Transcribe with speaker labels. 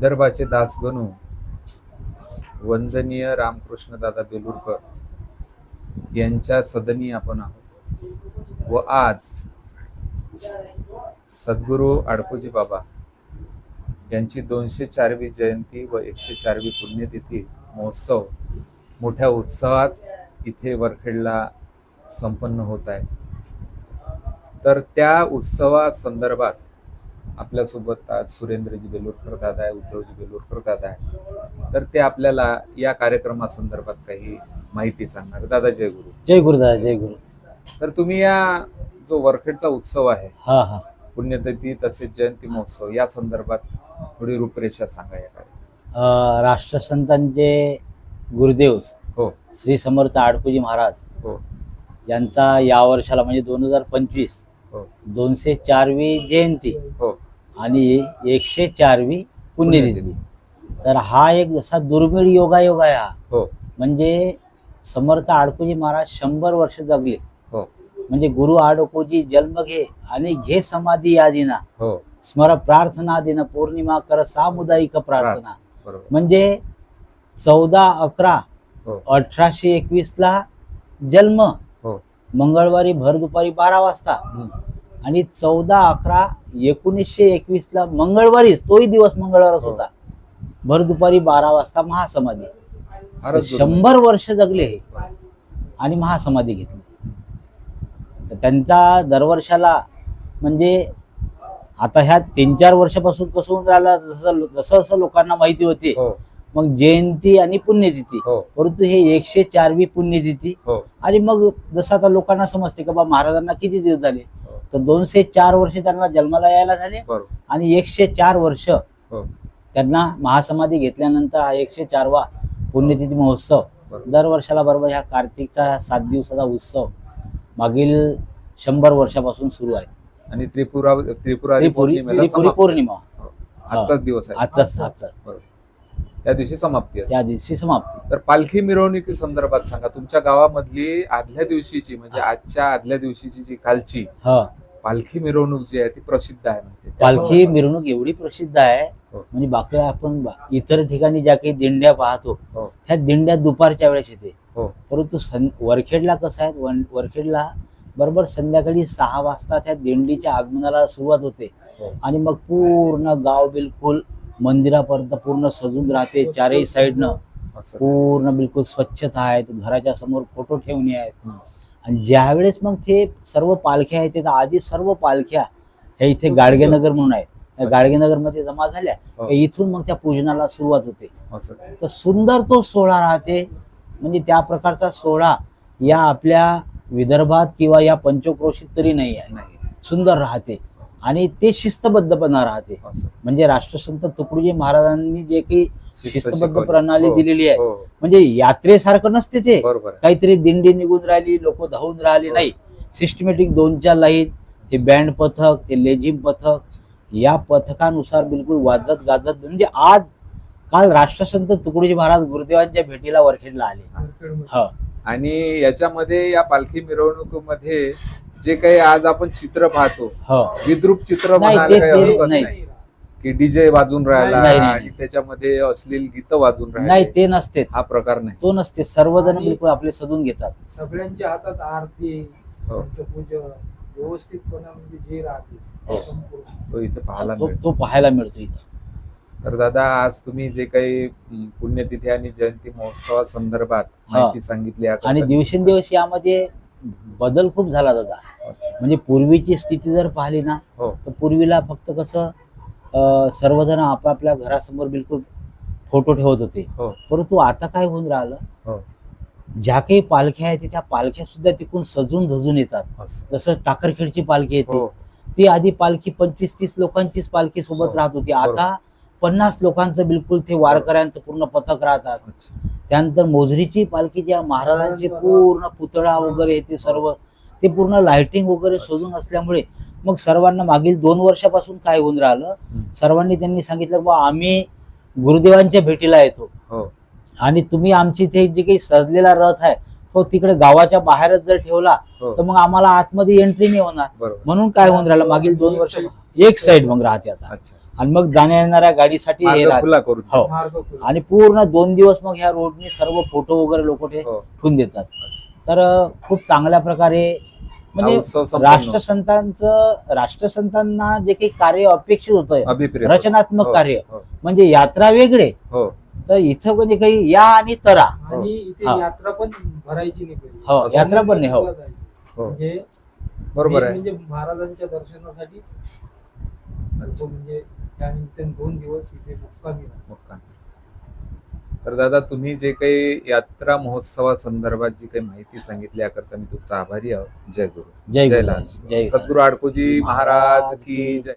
Speaker 1: विदर्भाचे दासगणू वंदनीय रामकृष्णदादा बेलूरकर यांच्या सदनी आपण आहोत. व आज सद्गुरू आडकोजी बाबा यांची दोनशे चारवी जयंती व एकशे चारवी पुण्यतिथी महोत्सव मोठ्या उत्सवात इथे वरखेडला संपन्न होत आहे. तर त्या उत्सवासंदर्भात आपल्यासोबत आज सुरेंद्रजी बेलूरकर दादा आहे उद्धवजी बेलूरकर दादा आहे. तर ते आपल्याला या कार्यक्रमासंदर्भात काही माहिती सांगणार. दादा जय गुरु.
Speaker 2: जय गुरुदादा जय गुरु.
Speaker 1: तर तुम्ही या जो वरखेडचा उत्सव आहे
Speaker 2: हा हा.
Speaker 1: पुण्यतिथी तसेच जयंती महोत्सव या संदर्भात थोडी रूपरेषा सांगा या कार्य
Speaker 2: अ, राष्ट्रसंतांचे गुरुदेव
Speaker 1: हो.
Speaker 2: श्री समर्थ आडपुजी महाराज
Speaker 1: हो.
Speaker 2: यांचा या वर्षाला म्हणजे दोन हजार पंचवीस
Speaker 1: हो.
Speaker 2: दोनशे चारवी जयंती
Speaker 1: हो.
Speaker 2: आणि एकशे चारवी पुण्यतिथी. तर हा एक जसा दुर्मिळ योगायोग आहे हा.
Speaker 1: हो.
Speaker 2: म्हणजे समर्थ आडकोजी महाराज शंभर वर्ष जगले.
Speaker 1: हो.
Speaker 2: म्हणजे गुरु आडकोजी जन्म घे आणि घे समाधी या दिना.
Speaker 1: हो.
Speaker 2: स्मर प्रार्थना दिन पौर्णिमा कर सामुदायिक प्रार्थना. म्हणजे चौदा अकरा अठराशे एकवीस ला जन्म.
Speaker 1: हो.
Speaker 2: मंगळवारी भर दुपारी बारा वाजता. आणि चौदा अकरा एकोणीसशे एकवीस ला मंगळवारीच तोही दिवस मंगळवारच
Speaker 1: हो.
Speaker 2: होता. भर दुपारी बारा वाजता महासमाधी. शंभर वर्ष जगले हे. आणि महासमाधी घेतली. तर त्यांचा दरवर्षाला म्हणजे आता ह्या तीन चार वर्षापासून कसं होऊन राहिलं जसं जसं जसं लोकांना माहिती होती
Speaker 1: हो.
Speaker 2: मग जयंती आणि पुण्यतिथी.
Speaker 1: हो.
Speaker 2: परंतु हे एकशे चारवी पुण्यतिथी.
Speaker 1: हो.
Speaker 2: आणि मग जसं आता लोकांना समजते का बा महाराजांना किती दिवस झाले. तर दोनशे चार वर्ष त्यांना जन्माला यायला झाले. आणि एकशे चार वर्ष
Speaker 1: हो.
Speaker 2: त्यांना महासमाधी घेतल्यानंतर हा एकशे चारवा पुण्यतिथी महोत्सव
Speaker 1: बरोबर.
Speaker 2: दरवर्षाला बरोबर ह्या कार्तिकचा सात दिवसाचा उत्सव मागील शंभर वर्षापासून सुरू आहे.
Speaker 1: आणि त्रिपुरा
Speaker 2: त्रिपुरी त्रिपुरी. पौर्णिमा.
Speaker 1: हो. आजचाच दिवस आहे.
Speaker 2: आजचाच आजचा.
Speaker 1: बरोबर. त्या दिवशी समाप्ती
Speaker 2: त्या दिवशी समाप्ती.
Speaker 1: तर पालखी मिरवणुकी संदर्भात सांगा तुमच्या गावामधली आदल्या दिवशीची म्हणजे आजच्या आदल्या दिवशीची जी कालची
Speaker 2: ह.
Speaker 1: पालखी मिरवणूक जी आहे ती प्रसिद्ध आहे
Speaker 2: पालखी मिरवणूक एवढी प्रसिद्ध आहे
Speaker 1: हो.
Speaker 2: म्हणजे बाकी आपण बा- इतर ठिकाणी ज्या काही दिंड्या पाहतो
Speaker 1: हो.
Speaker 2: त्या दिंड्या दुपारच्या वेळेस येते.
Speaker 1: हो.
Speaker 2: परंतु सं वरखेडला कसं आहे वन- वरखेडला बरोबर संध्याकाळी सहा वाजता त्या दिंडीच्या आगमनाला सुरुवात होते.
Speaker 1: हो.
Speaker 2: आणि मग पूर्ण गाव बिलकुल मंदिरापर्यंत पूर्ण सजून राहते चारही साईडनं.
Speaker 1: असं.
Speaker 2: पूर्ण बिलकुल स्वच्छता आहेत घराच्या समोर फोटो ठेवणे आहेत. आणि ज्यावेळेस मग ते सर्व पालख्या आहेत ते तर आधी सर्व पालख्या हे इथे गाडगेनगर म्हणून आहेत. गाडगेनगरमध्ये जमा झाल्या.
Speaker 1: हो.
Speaker 2: इथून मग त्या पूजनाला सुरुवात होते. तर सुंदर तो सोहळा राहते. म्हणजे त्या प्रकारचा सोहळा या आपल्या विदर्भात किंवा या पंचक्रोशीत तरी नाही आहे. सुंदर राहते. आणि ते शिस्तबद्धपणा राहते. म्हणजे राष्ट्रसंत तुकडोजी महाराजांनी जे काही
Speaker 1: शिस्त
Speaker 2: शिस्तबद्ध. प्रणाली
Speaker 1: हो,
Speaker 2: दिलेली आहे.
Speaker 1: हो,
Speaker 2: म्हणजे यात्रेसारखं नसते ते. काहीतरी दिंडी निघून राहिली लोक धावून राहिले नाही. सिस्टमॅटिक दोन चार लाईन ते बँड पथक ते लेझिम पथक या पथकानुसार बिलकुल वाजत गाजत म्हणजे आज काल राष्ट्रसंत तुकडोजी महाराज गुरुदेवांच्या भेटीला वरखेडला आले. ह.
Speaker 1: आणि याच्यामध्ये या पालखी मिरवणुकीमध्ये जे काही आज आपण चित्र पाहतो
Speaker 2: ह.
Speaker 1: विद्रूप चित्र
Speaker 2: नाही,
Speaker 1: म्हणायला
Speaker 2: ते-
Speaker 1: काही
Speaker 2: ते-
Speaker 1: हरकत
Speaker 2: नाही.
Speaker 1: नाही. की डीजे वाजून राहिला
Speaker 2: नाही,
Speaker 1: आणि. त्याच्यामध्ये अश्लील गीत वाजून
Speaker 2: नाही
Speaker 1: राहिले
Speaker 2: ते नसतेच.
Speaker 1: हा प्रकार नाही.
Speaker 2: तो नसते. सर्वजण बिलकुल आपले सजून घेतात.
Speaker 3: सगळ्यांच्या हातात आरती
Speaker 1: हो.
Speaker 3: त्यांचं पूजन व्यवस्थितपणा म्हणजे जे
Speaker 1: हो.
Speaker 3: राहते संपूर्ण.
Speaker 1: तो इथे पाहायला
Speaker 2: तो
Speaker 1: मिळतो.
Speaker 2: तो पाहायला मिळतो इथं.
Speaker 1: तर दादा आज तुम्ही जे काही पुण्यतिथी आणि जयंती महोत्सवासंदर्भात
Speaker 2: हा.
Speaker 1: माहिती सांगितली
Speaker 2: आणि
Speaker 1: याकरता
Speaker 2: दिवसेंदिवस यामध्ये बदल खूप झाला दादा. म्हणजे पूर्वीची स्थिती जर पाहिली ना
Speaker 1: हो.
Speaker 2: तर पूर्वीला फक्त कसं सर्वजण आपापल्या घरासमोर बिलकुल फोटो ठेवत होते.
Speaker 1: हो.
Speaker 2: परंतु आता काय होऊन राहिलं
Speaker 1: हो.
Speaker 2: ज्या काही पालख्या आहेत त्या पालख्या सुद्धा तिकडून सजून धजून येतात. जसं टाकरखेडची पालखी येते ती आधी पालखी पंचवीस तीस लोकांचीच पालखी सोबत राहत होती. आता पन्नास लोकांचं बिलकुल ते वारकऱ्यांचं पूर्ण पथक राहतात. त्यानंतर मोजरीची पालखी ज्या महाराजांचे पूर्ण पुतळा वगैरे ते सर्व ते पूर्ण लाइटिंग वगैरे सजून असल्यामुळे मग सर्वांना मागील दोन वर्षापासून काय होऊन राहिलं. सर्वांनी त्यांनी सांगितलं बा आम्ही गुरुदेवांच्या भेटीला येतो.
Speaker 1: हो.
Speaker 2: आणि तुम्ही आमची इथे जे काही सजलेला रथ आहे तो तिकडे गावाच्या बाहेरच जर ठेवला
Speaker 1: हो.
Speaker 2: तर मग आम्हाला आतमध्ये एंट्री नाही होणार. म्हणून काय होऊन राहिलं? मागील दोन वर्ष एक साईड मग राहते आता.
Speaker 1: अच्छा.
Speaker 2: आणि मग जाण्या येणाऱ्या गाडीसाठी हे
Speaker 1: मार्ग
Speaker 2: राहतं.
Speaker 1: खुला करून
Speaker 2: हो. आणि पूर्ण दोन दिवस मग ह्या रोडने सर्व फोटो वगैरे लोक ते
Speaker 1: हो.
Speaker 2: ठेवून देतात तर अ, खूप चांगल्या प्रकारे
Speaker 1: हा
Speaker 2: म्हणजे
Speaker 1: उत्सव संपन्न होतो.
Speaker 2: राष्ट्रसंतांचं राष्ट्रसंतांना जे काही कार्य अपेक्षित होतं
Speaker 1: अभिप्रेत
Speaker 2: रचनात्मक
Speaker 1: हो,
Speaker 2: कार्य
Speaker 1: हो,
Speaker 2: म्हणजे यात्रा वेगळे
Speaker 1: हो
Speaker 2: तर इथं म्हणजे काही या आणि तरा
Speaker 3: आणि इथे
Speaker 2: हा.
Speaker 3: यात्रा पण भरायची नाही.
Speaker 2: हो
Speaker 1: असं
Speaker 2: यात्रा पण नाही हो
Speaker 3: जायची.
Speaker 1: हो
Speaker 3: म्हणजे
Speaker 1: बरोबर
Speaker 3: main
Speaker 1: आहे
Speaker 3: म्हणजे महाराजांच्या दर्शनासाठी म्हणजे त्यानिमित्ताने दोन दिवस इथे
Speaker 1: मुक्कामी. तर दादा तुम्ही जे काही यात्रा महोत्सवासंदर्भात जी काही माहिती सांगितली याकरता मी तुमचा आभारी आहोत. जय गुरु.
Speaker 2: जय
Speaker 1: जय
Speaker 2: गुरु
Speaker 1: लाल.
Speaker 2: जय
Speaker 1: सद्गुरु आडकोजी महाराज की जय.